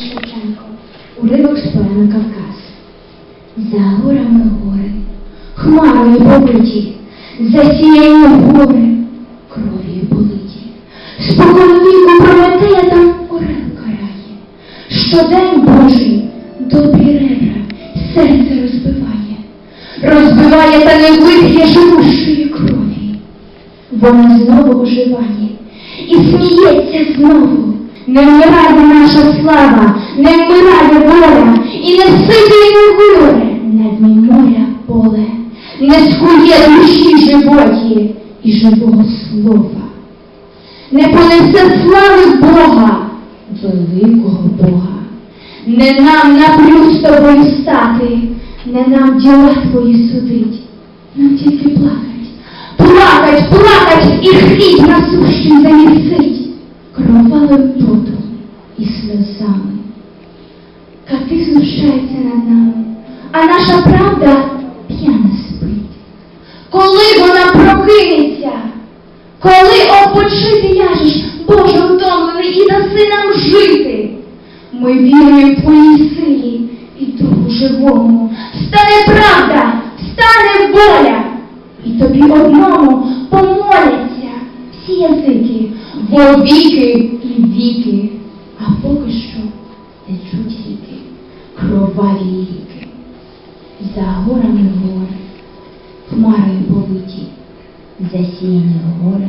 Шевченко. Уривок з поеми Кавказ. За горами гори, хмарою побиті, засіяні гори, кров'ю политі. Спокон віку Прометея там орел карає. Щодень Божий добрі ребра серце розбиває, розбиває та не вип'є живущої крові. Вона знову оживає і сміється знову. Не вмирає наша слава, не вмирає воля, і не сидить горе дні моря поле, не скує душі животі і живого слова, не понесе слави Бога, великого Бога. Не нам напрю з тобою стати, не нам діла твої судить, нам тільки плакать, плакать, плакать і хліб насущий замісить кровавим потом і сльозами. Кати знущаються над нами, а наша правда п'яна спить. Коли вона прокинеться, коли опочити ляжеш, Боже втомлений, і даси нам жити. Ми віруємо в твоїй силі і духу живому. Стане правда, стане воля, і тобі одному помоляться всі язики, вовіки і віки, а поки що течуть ріки, кроваві ріки. За горами гори, хмарою повиті, засіяні гори,